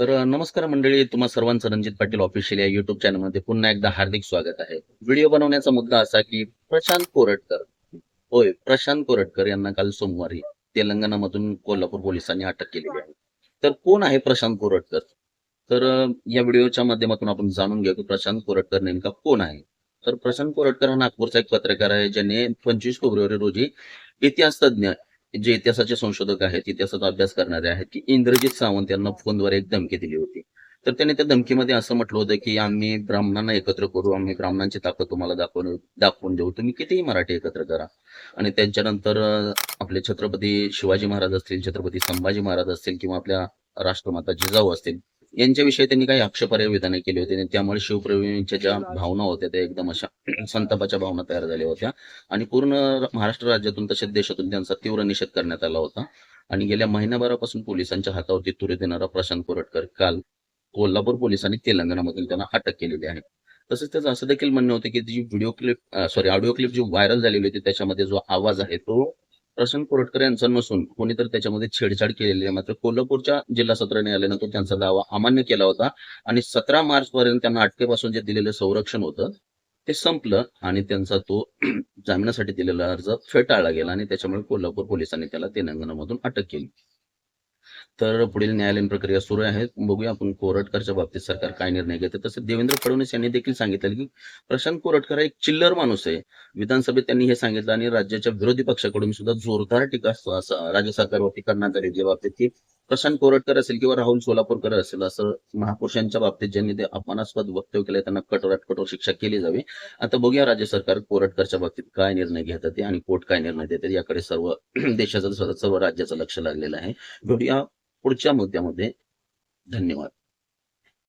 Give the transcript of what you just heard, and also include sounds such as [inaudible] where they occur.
तर नमस्कार मंडळी तुम्हा सर्वांचं रणजित पाटील ऑफिशियल या युट्यूब चॅनलमध्ये पुन्हा एकदा हार्दिक स्वागत आहे. व्हिडिओ बनवण्याचा मुद्दा असा की प्रशांत कोरटकर होय प्रशांत कोरटकर यांना काल सोमवारी तेलंगणामधून कोल्हापूर पोलिसांनी अटक केलेली आहे. तर कोण आहे प्रशांत कोरटकर? तर या व्हिडिओच्या माध्यमातून आपण जाणून घेऊ की प्रशांत कोरटकर नेमका कोण आहे. तर प्रशांत कोरटकर हा नागपूरचा एक पत्रकार आहे ज्याने पंचवीस फेब्रुवारी रोजी इतिहास तज्ज्ञ जे इतिहासाचे संशोधक आहेत इतिहासाचा अभ्यास करणारे आहेत की इंद्रजित सावंत यांना फोनद्वारे एक धमकी दिली होती. तर त्याने त्या धमकीमध्ये असं म्हटलं होतं की आम्ही ब्राह्मणांना एकत्र करू आम्ही ब्राह्मणांची ताकद तुम्हाला दाखवून दाखवून देऊ. तुम्ही कितीही मराठी एकत्र करा. आणि त्यांच्यानंतर आपले छत्रपती शिवाजी महाराज असतील छत्रपती संभाजी महाराज असतील किंवा आपल्या राष्ट्रमाता जिजाऊ असतील यांच्याविषयी त्यांनी काही आक्षेपार्ह विधाने केली होती आणि त्यामुळे शिवप्रेमींच्या ज्या भावना होत्या त्या एकदम अशा संतापाच्या भावना तयार झाल्या होत्या. आणि पूर्ण महाराष्ट्र राज्यातून तसेच देशातून त्यांचा तीव्र निषेध करण्यात आला होता. आणि गेल्या महिनाभरापासून पोलिसांच्या हातावरती तुरे देणारा प्रशांत कोरटकर काल कोल्हापूर पोलिसांनी तेलंगणामधून त्यांना अटक केलेली आहे. तसंच त्याचं असं देखील म्हणणं होतं की जी video clip sorry audio clip जी व्हायरल झालेली होती त्याच्यामध्ये जो आवाज आहे तो प्रशांत कोरटकर यांचा नसून कोणी तर त्याच्यामध्ये छेडछाड केलेली आहे. मात्र कोल्हापूरच्या जिल्हा सत्र न्यायालयानं त्यांचा दावा अमान्य केला होता आणि सतरा मार्च पर्यंत त्यांना अटकेपासून जे दिलेलं संरक्षण होतं ते संपलं आणि त्यांचा तो [clears throat] जामिनासाठी दिलेला अर्ज फेटाळला गेला आणि त्याच्यामुळे कोल्हापूर पोलिसांनी त्याला तेलंगणामधून अटक केली. तर पुढील न्यायालयीन प्रक्रिया सुरू आहे बघूया आपण कोरटकरच्या बाबतीत सरकार काय निर्णय घेते. तसेच देवेंद्र फडणवीस यांनी देखील सांगितलं की प्रशांत कोरटकर एक चिल्लर माणूस आहे. विधानसभेत त्यांनी हे सांगितलं आणि राज्याच्या विरोधी पक्षाकडून सुद्धा जोरदार टीका असं राज्य सरकारवरती करण्यात आली. ज्या बाबतीत की प्रशांत कोरटकर असेल किंवा राहुल सोलापूरकर असेल असं महापुरुषांच्या बाबतीत ज्यांनी ते अपमानास्पद वक्तव्य केलं त्यांना कठोरात कठोर शिक्षा केली जावी. आता बघूया राज्य सरकार कोरटकरच्या बाबतीत काय निर्णय घेतात ते आणि कोर्ट काय निर्णय देतात याकडे सर्व [clears throat] देशाचं सर्व राज्याचं लक्ष लागलेलं आहे. बघूया पुढच्या मुद्द्यामध्ये धन्यवाद